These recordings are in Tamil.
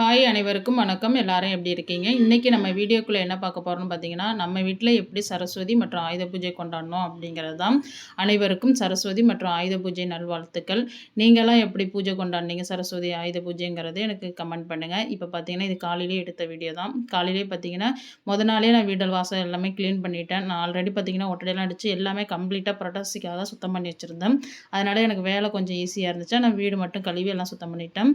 ஹாய் அனைவருக்கும் வணக்கம். எல்லாரும் எப்படி இருக்கீங்க? இன்றைக்கி நம்ம வீடியோக்குள்ளே என்ன பார்க்க போகிறோம்னு பார்த்தீங்கன்னா நம்ம வீட்டில் எப்படி சரஸ்வதி மற்றும் ஆயுத பூஜை கொண்டாடணும் அப்படிங்கிறது தான். அனைவருக்கும் சரஸ்வதி மற்றும் ஆயுத பூஜை நல்வாழ்த்துக்கள். நீங்களாம் எப்படி பூஜை கொண்டாடினீங்க? சரஸ்வதி ஆயுத பூஜைங்கிறது எனக்கு கமெண்ட் பண்ணுங்கள் இப்போ பார்த்தீங்கன்னா இது காலையிலே எடுத்த வீடியோ தான். காலையிலே பார்த்தீங்கன்னா முத நாளே நான் வீடல் வாசல் எல்லாமே க்ளீன் பண்ணிட்டேன். நான் ஆல்ரெடி பார்த்தீங்கன்னா ஒட்டடையெல்லாம் அடித்து எல்லாமே கம்ப்ளீட்டாக புரட்டாசிக்காக சுத்தம் பண்ணி வச்சுருந்தேன். அதனால் எனக்கு வேலை கொஞ்சம் ஈஸியாக இருந்துச்சு. நான் வீடு மட்டும் கழுவி எல்லாம் சுத்தம் பண்ணிட்டேன்.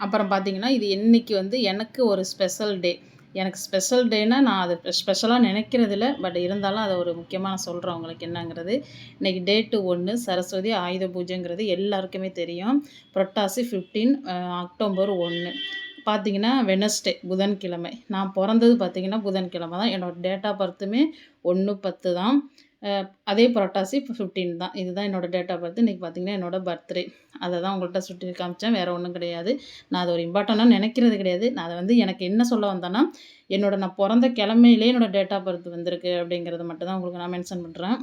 அப்புறம் பார்த்தீங்கன்னா இது இன்றைக்கி வந்து எனக்கு ஒரு ஸ்பெஷல் டே எனக்கு ஸ்பெஷல் டேனால் நான் அது ஸ்பெஷலாக நினைக்கிறதில்ல பட் இருந்தாலும் அதை ஒரு முக்கியமாக நான் சொல்கிறேன் உங்களுக்கு என்னங்கிறது. இன்றைக்கி டேட்டு ஒன்று சரஸ்வதி ஆயுத பூஜைங்கிறது எல்லாருக்குமே தெரியும். புரட்டாசி ஃபிஃப்டீன் அக்டோபர் ஒன்று பார்த்தீங்கன்னா வெனஸ்டே புதன்கிழமை. நான் பிறந்தது பார்த்தீங்கன்னா புதன்கிழமை தான். என்னோடய டேட் ஆஃப் பர்த்துமே ஒன்று பத்து தான் அதே புரட்டாசி இப்போ ஃபிஃப்டீன் தான். இதுதான் என்னோடய டேட் ஆஃப் பர்த் இன்றைக்கி பார்த்தீங்கன்னா என்னோடய பர்த்டே அதை தான் உங்கள்கிட்ட சுட்டி காமிச்சேன். வேறு ஒன்றும் கிடையாது. நான் அது ஒரு இம்பார்ட்டண்ட்டாக நினைக்கிறது கிடையாது. நான் அதை வந்து எனக்கு என்ன சொல்ல வந்தேன்னா என்னோட நான் பிறந்த கிழமையிலே என்னோடய டேட் ஆஃப் பர்த் வந்திருக்கு அப்படிங்கிறத மட்டும் தான் உங்களுக்கு நான் மென்ஷன் பண்ணுறேன்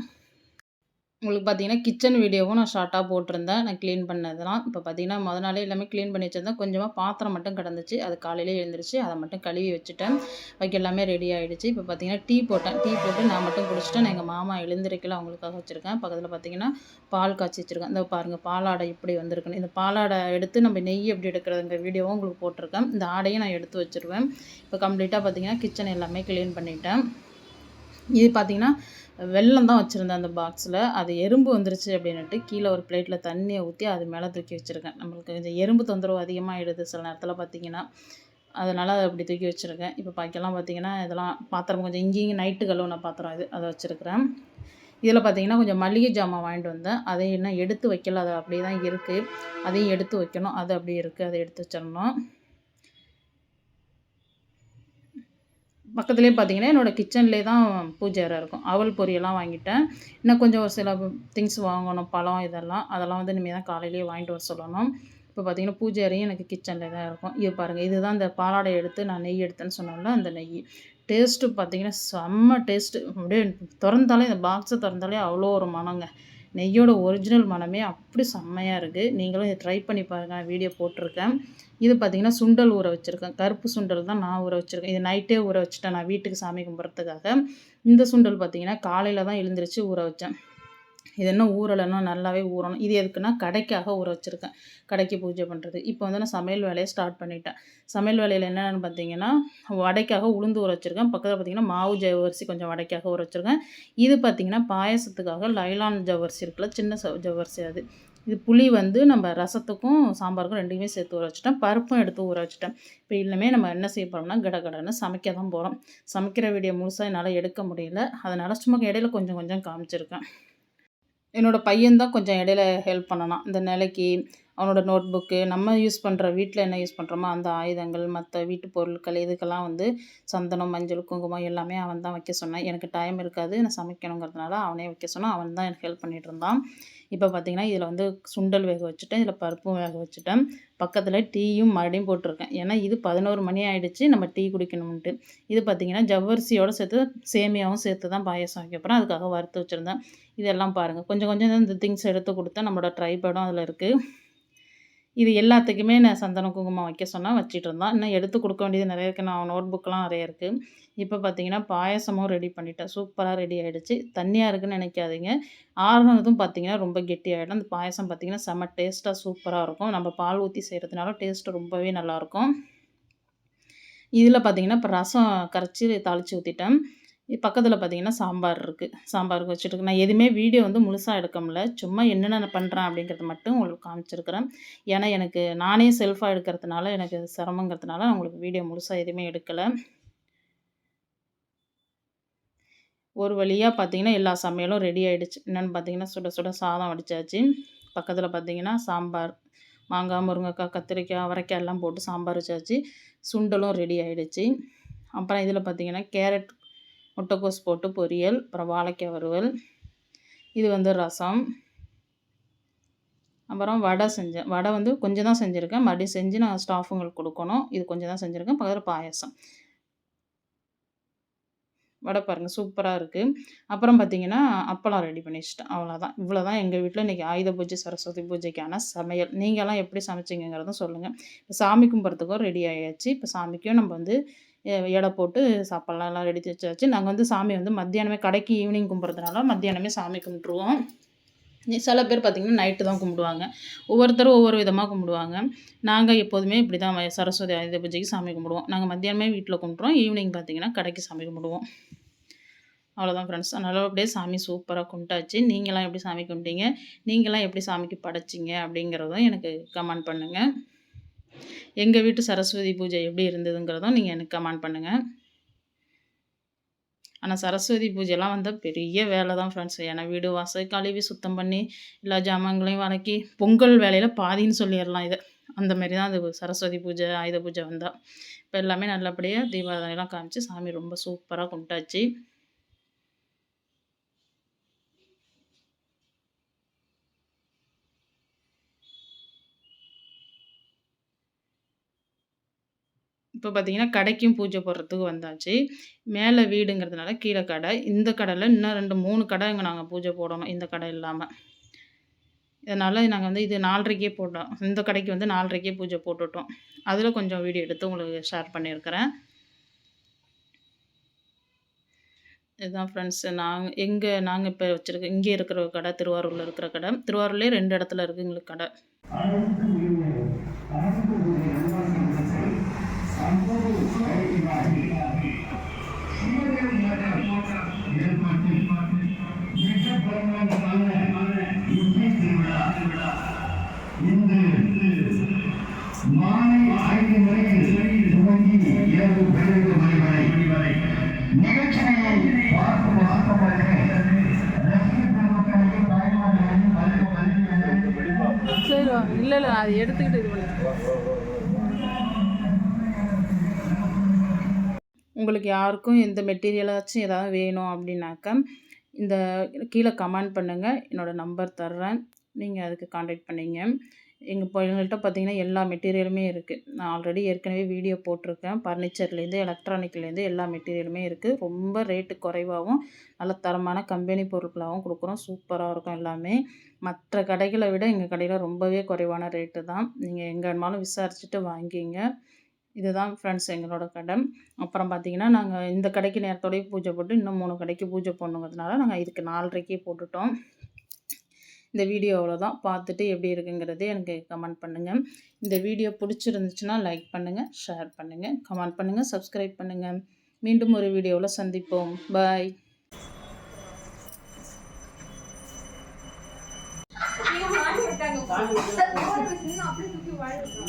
உங்களுக்கு பார்த்தீங்கன்னா கிச்சன் வீடியோவும் நான் ஷார்ட்டாக போட்டிருந்தேன். நான் க்ளீன் பண்ணதெல்லாம். இப்போ பார்த்தீங்கன்னா முத நாளே எல்லாமே க்ளீன் பண்ணி வச்சுருந்தேன். கொஞ்சமாக பாத்திரம் மட்டும் கிடந்துச்சு. அது காலையிலே எழுந்திரிச்சு. அதை மட்டும் கழுவி வச்சுட்டேன். வைக்க எல்லாமே ரெடி ஆகிடுச்சு இப்போ பார்த்தீங்கன்னா டீ போட்டேன். டீ போட்டு நான் மட்டும் குடிச்சிட்டேன். எங்கள் மாமா எழுந்திருக்கல. அவங்களுக்காக வச்சுருக்கேன். பக்கத்தில் பார்த்தீங்கன்னா பால் காய்ச்சி வச்சுருக்கேன். இந்த பாருங்கள் பாலாடை இப்படி வந்திருக்குன்னு. இந்த பாலாடை எடுத்து நம்ம நெய் எப்படி எடுக்கிறதுங்கிற வீடியோவும் உங்களுக்கு போட்டிருக்கேன். இந்த ஆடையும் நான் எடுத்து வச்சுருவேன். இப்போ கம்ப்ளீட்டாக பார்த்தீங்கன்னா கிச்சன் எல்லாமே க்ளீன் பண்ணிட்டேன். இது பார்த்தீங்கன்னா வெல்லம் தான் வச்சுருந்தேன் அந்த பாக்ஸில் அது எறும்பு வந்துருச்சு அப்படின்னுட்டு கீழே ஒரு பிளேட்டில் தண்ணியை ஊற்றி அது மேலே தூக்கி வச்சுருக்கேன். நம்மளுக்கு இந்த எறும்பு தொந்தரவு அதிகமாகிடுது சில நேரத்தில் பார்த்திங்கன்னா அதனால் அதை அப்படி தூக்கி வச்சுருக்கேன். இப்போ பாக்கெல்லாம் பார்த்திங்கன்னா இதெல்லாம் பாத்திரம் கொஞ்சம் இங்கேயும் நைட்டு கழுவுன பாத்திரம் இது. அதை வச்சுருக்கிறேன். இதில் பார்த்திங்கன்னா கொஞ்சம் மளிகை ஜாமான் வாங்கிட்டு வந்தேன். அதை இன்னும் எடுத்து வைக்கல. அது அப்படியே தான் இருக்குது அதையும் எடுத்து வைக்கணும். அது அப்படியே இருக்குது அதை எடுத்து வச்சிடணும். பக்கத்துலேயே பார்த்தீங்கன்னா என்னோடய கிச்சன்லேயே தான் பூஜை அறை இருக்கும். அவல் பொரியெல்லாம் வாங்கிட்டேன். இன்னும் கொஞ்சம் ஒரு சில திங்ஸ் வாங்கணும் பழம் இதெல்லாம். அதெல்லாம் வந்து இனிமேல் தான் காலையிலேயே வாங்கிட்டு வர சொல்லணும். இப்போ பார்த்தீங்கன்னா பூஜை அறையும் எனக்கு கிச்சனில் தான் இருக்கும். இது பாருங்கள் இதுதான் இந்த பாலாடை எடுத்து நான் நெய் எடுத்தேன்னு சொன்னோம்ல அந்த நெய். டேஸ்ட்டு பார்த்தீங்கன்னா செம்ம டேஸ்ட்டு அப்படியே திறந்தாலே இந்த பாக்ஸை திறந்தாலே அவ்வளோ ஒரு மனங்க. நெய்யோட ஒரிஜினல் மனமே அப்படி செம்மையாக இருக்குது நீங்களும் இதை ட்ரை பண்ணி பாருங்கள் வீடியோ போட்டிருக்கேன். இது பார்த்திங்கன்னா சுண்டல் ஊற வச்சுருக்கேன். கருப்பு சுண்டல் தான் நான் ஊற வச்சுருக்கேன். இது நைட்டே ஊற வச்சுட்டேன் நான் வீட்டுக்கு சாமி கும்பிட்றதுக்காக இந்த சுண்டல் பார்த்திங்கன்னா காலையில் தான் எழுந்திரிச்சு ஊற வச்சேன். இது என்ன ஊறலைன்னா நல்லாவே ஊறணும். இது எதுக்குன்னா கடைக்காக ஊற வச்சுருக்கேன். கடைக்கு பூஜை பண்ணுறது இப்போ வந்து நான் சமையல் வேலையை ஸ்டார்ட் பண்ணிட்டேன். சமையல் வேலையில் என்னென்னு பார்த்தீங்கன்னா வடைக்காக உளுந்து ஊற வச்சுருக்கேன். பக்கத்தில் பார்த்தீங்கன்னா மாவு ஜவ்வரிசி கொஞ்சம் வடைக்காக ஊற வச்சுருக்கேன். இது பார்த்திங்கன்னா பாயசத்துக்காக லைலான் ஜவ்வரிசி இருக்குல்ல சின்ன ஜவ்வரிசி அது. இது புளி வந்து நம்ம ரசத்துக்கும் சாம்பாருக்கும் ரெண்டுமே சேர்த்து ஊற வச்சுட்டேன் பருப்பும் எடுத்து ஊற வச்சுட்டேன் இப்போ இன்னுமே நம்ம என்ன செய்ய போகிறோம்னா கட சமைக்க தான் போகிறோம் சமைக்கிற வீடியோ முழுசாக என்னால் எடுக்க முடியல. அதனால் சும்மா இடையில கொஞ்சம் கொஞ்சம் காமிச்சிருக்கேன். என்னோடய பையன்தான் கொஞ்சம் இடையில ஹெல்ப் பண்ணனான் இந்த நிலைக்கு அவனோட நோட் புக்கு நம்ம யூஸ் பண்ணுற வீட்டில் என்ன யூஸ் பண்ணுறோமோ அந்த ஆயுதங்கள் மற்ற வீட்டு பொருட்கள் இதுக்கெல்லாம் வந்து சந்தனம் மஞ்சள் குங்குமம் எல்லாமே அவன் தான் வைக்க சொன்னான். எனக்கு டைம் இருக்காது. நான் சமைக்கணுங்கிறதுனால அவனே வைக்க சொன்னான். அவன் தான் எனக்கு ஹெல்ப் பண்ணிகிட்டு இருந்தான். இப்போ பார்த்திங்கன்னா இதில் வந்து சுண்டல் வேக வச்சுட்டேன். இதில் பருப்பும் வேக வச்சுட்டேன். பக்கத்தில் டீயும் மறுபடியும் போட்டிருக்கேன். ஏன்னா இது பதினோரு மணி ஆகிடுச்சு நம்ம டீ குடிக்கணும்ன்ட்டு. இது பார்த்திங்கன்னா ஜவ்வரிசியோடு சேர்த்து சேமியாவும் சேர்த்து தான் பாயசம் வைக்க போகிறேன் அதுக்காக வறுத்து வச்சுருந்தேன். இதெல்லாம் பாருங்கள் கொஞ்சம் கொஞ்சம் இந்த திங்ஸ் எடுத்து கொடுத்தா நம்மளோட ட்ரைபேடும் அதில் இருக்குது இது எல்லாத்துக்குமே நான் சந்தன குங்குமம் வைக்க சொன்னால் வச்சிட்டு இருந்தான். இன்னும் எடுத்து கொடுக்க வேண்டியது நிறைய இருக்குது நான் நோட் புக்கெலாம் நிறைய இருக்குது இப்போ பார்த்தீங்கன்னா பாயசமும் ரெடி பண்ணிட்டேன். சூப்பராக ரெடி ஆகிடுச்சு தண்ணியாக இருக்குன்னு நினைக்காதீங்க. ஆறுனதும் பார்த்தீங்கன்னா ரொம்ப கெட்டியாகிடும் அந்த பாயசம் பார்த்தீங்கன்னா செம்ம டேஸ்ட்டாக சூப்பராக இருக்கும். நம்ம பால் ஊற்றி செய்கிறதுனால டேஸ்ட்டு ரொம்பவே நல்லாயிருக்கும் இதில் பார்த்தீங்கன்னா இப்போ ரசம் கரைச்சி தாளித்து ஊற்றிட்டேன் பக்கத்தில் பார்த்தீங்கன்னா சாம்பார் இருக்குது சாம்பாருக்கு வச்சுட்டு நான் எதுவுமே வீடியோ வந்து முழுசாக எடுக்க முடியல சும்மா என்னென்ன பண்ணுறேன் அப்படிங்கிறத மட்டும் உங்களுக்கு காமிச்சிருக்கிறேன். ஏன்னா எனக்கு நானே செல்ஃபாக எடுக்கிறதுனால எனக்கு சிரமங்கிறதுனால உங்களுக்கு வீடியோ முழுசாக எதுவுமே எடுக்கலை. ஒரு வழியாக பார்த்தீங்கன்னா எல்லா சமையலும் ரெடி ஆகிடுச்சு என்னென்னு பார்த்தீங்கன்னா சுட சுட சாதம் வடித்தாச்சு பக்கத்தில் பார்த்தீங்கன்னா சாம்பார் மாங்காய் முருங்கைக்காய் கத்திரிக்காய் அவரைக்காய் எல்லாம் போட்டு சாம்பார் வச்சாச்சு. சுண்டலும் ரெடி ஆகிடுச்சு அப்புறம் இதில் பார்த்தீங்கன்னா கேரட் முட்டைக்கோஸ் போட்டு பொரியல் அப்புறம் வாழைக்காய் வறுவல். இது வந்து ரசம். அப்புறம் வடை செஞ்சேன். வடை வந்து கொஞ்சம் தான் செஞ்சுருக்கேன். மறுபடியும் செஞ்சு நான் ஸ்டாஃபுங்களுக்கு கொடுக்கணும். இது கொஞ்சம் தான் செஞ்சுருக்கேன். பக்கத்தில் பாயசம். வடை பாருங்கள் சூப்பராக இருக்குது அப்புறம் பார்த்தீங்கன்னா அப்பளம் ரெடி பண்ணி வச்சுட்டேன் அவ்வளோதான் இவ்வளோ தான் எங்கள் வீட்டில் இன்றைக்கி ஆயுத பூஜை சரஸ்வதி பூஜைக்கான சமையல். நீங்களாம் எப்படி சமைச்சிங்கிறதும் சொல்லுங்கள் இப்போ சாமி கும்பிட்றதுக்கும் ரெடி ஆகியாச்சு இப்போ சாமிக்கும் நம்ம வந்து எ- எடை போட்டு சாப்பாடெல்லாம் ரெடி வச்சாச்சு. நாங்கள் வந்து சாமி வந்து மத்தியானமே கடைக்கு ஈவினிங் கும்பிட்றதுனால மத்தியானமே சாமி கும்பிட்ருவோம் சில பேர் பார்த்திங்கன்னா நைட்டு தான் கும்பிடுவாங்க. ஒவ்வொருத்தரும் ஒவ்வொரு விதமாக கும்பிடுவாங்க. நாங்கள் எப்போதுமே இப்படி தான் சரஸ்வதி ஆயுத பூஜைக்கு சாமி கும்பிடுவோம். நாங்கள் மத்தியானமே வீட்டில் கும்பிட்றோம் ஈவினிங் பார்த்திங்கன்னா கடைக்கு சாமி கும்பிடுவோம். அவ்வளோதான் ஃப்ரெண்ட்ஸ் அதனால் அப்படியே சாமி சூப்பராக கும்பிட்டாச்சு. நீங்களாம் எப்படி சாமி கும்பிட்டீங்க? நீங்களாம் எப்படி சாமிக்கு படைச்சிங்க? அப்படிங்கிறதும் எனக்கு கமெண்ட் பண்ணுங்கள் எங்கள் வீட்டு சரஸ்வதி பூஜை எப்படி இருந்ததுங்கிறதும் நீங்கள் எனக்கு கமெண்ட் பண்ணுங்கள் ஆனால் சரஸ்வதி பூஜைலாம் வந்து பெரிய வேலை தான் ஃப்ரெண்ட்ஸ் ஏன்னா வீடு வாசல் கழுவி சுத்தம் பண்ணி எல்லா ஜாமான்களையும் வதக்கி பொங்கல் வேலையில் பாதின்னு சொல்லிடலாம் இதை. அந்த மாதிரி தான் அது சரஸ்வதி பூஜை ஆயுத பூஜை வந்தால் இப்போ எல்லாமே நல்லபடியாக தீபாவளிலாம் காமிச்சு சாமி ரொம்ப சூப்பராக கும்பிட்டாச்சு. இப்போ பார்த்தீங்கன்னா கடைக்கும் பூஜை போடுறதுக்கு வந்தாச்சு. மேலே வீடுங்கிறதுனால கீழே கடை. இந்த கடையில் இன்னும் ரெண்டு மூணு கடை இங்கே நாங்கள் பூஜை போடணும் இந்த கடை இல்லாமல் இதனால் நாங்கள் வந்து இது நாலரைக்கே போட்டோம். இந்த கடைக்கு வந்து நாலரைக்கே பூஜை போட்டுட்டோம். அதில் கொஞ்சம் வீடியோ எடுத்து உங்களுக்கு ஷேர் பண்ணியிருக்கிறேன். இதுதான் ஃப்ரெண்ட்ஸ் நாங்கள் எங்கே நாங்கள் இப்போ வச்சுருக்க இங்கே இருக்கிற கடை திருவாரூரில் இருக்கிற கடை. திருவாரூர்லேயே ரெண்டு இடத்துல இருக்குது எங்களுக்கு கடை. சரி இல்லை இல்லை அது எடுத்துக்கிட்டு இது பண்ணி. உங்களுக்கு யாருக்கும் எந்த மெட்டீரியலாச்சும் ஏதாவது வேணும் அப்படின்னாக்கா இந்த கீழே கமெண்ட் பண்ணுங்கள் என்னோடய நம்பர் தர்றேன். நீங்கள் அதுக்கு காண்டாக்ட் பண்ணிங்க. எங்கள் இப்போ எங்கள்கிட்ட பார்த்தீங்கன்னா எல்லா மெட்டீரியலுமே இருக்குது நான் ஆல்ரெடி ஏற்கனவே வீடியோ போட்டிருக்கேன். ஃபர்னிச்சர்லேருந்து எலக்ட்ரானிக்லேருந்து எல்லா மெட்டீரியலுமே இருக்குது ரொம்ப ரேட்டு குறைவாகவும் நல்ல தரமான கம்பெனி பொருட்களாகவும் கொடுக்குறோம். சூப்பராக இருக்கும் எல்லாமே. மற்ற கடைகளை விட எங்கள் கடையில் ரொம்பவே குறைவான ரேட்டு தான். நீங்கள் எங்கே வேணுமாலும் விசாரிச்சுட்டு வாங்கிங்க. இதுதான் ஃப்ரெண்ட்ஸ் எங்களோட கடை அப்புறம் பார்த்தீங்கன்னா நாங்கள் இந்த கடைக்கு நேரத்தோடய பூஜை போட்டு இன்னும் மூணு கடைக்கு பூஜை பண்ணுங்கிறதுனால நாங்கள் இதுக்கு நாலரைக்கே போட்டுட்டோம். இந்த வீடியோ அவ்வளோதான். பார்த்துட்டு எப்படி இருக்குங்கிறதே எனக்கு கமெண்ட் பண்ணுங்கள் இந்த வீடியோ பிடிச்சிருந்துச்சுன்னா லைக் பண்ணுங்கள் ஷேர் பண்ணுங்கள் கமெண்ட் பண்ணுங்கள் சப்ஸ்கிரைப் பண்ணுங்கள் மீண்டும் ஒரு வீடியோவில் சந்திப்போம். பாய். அப்படியே தூக்கி வாழ்க்கா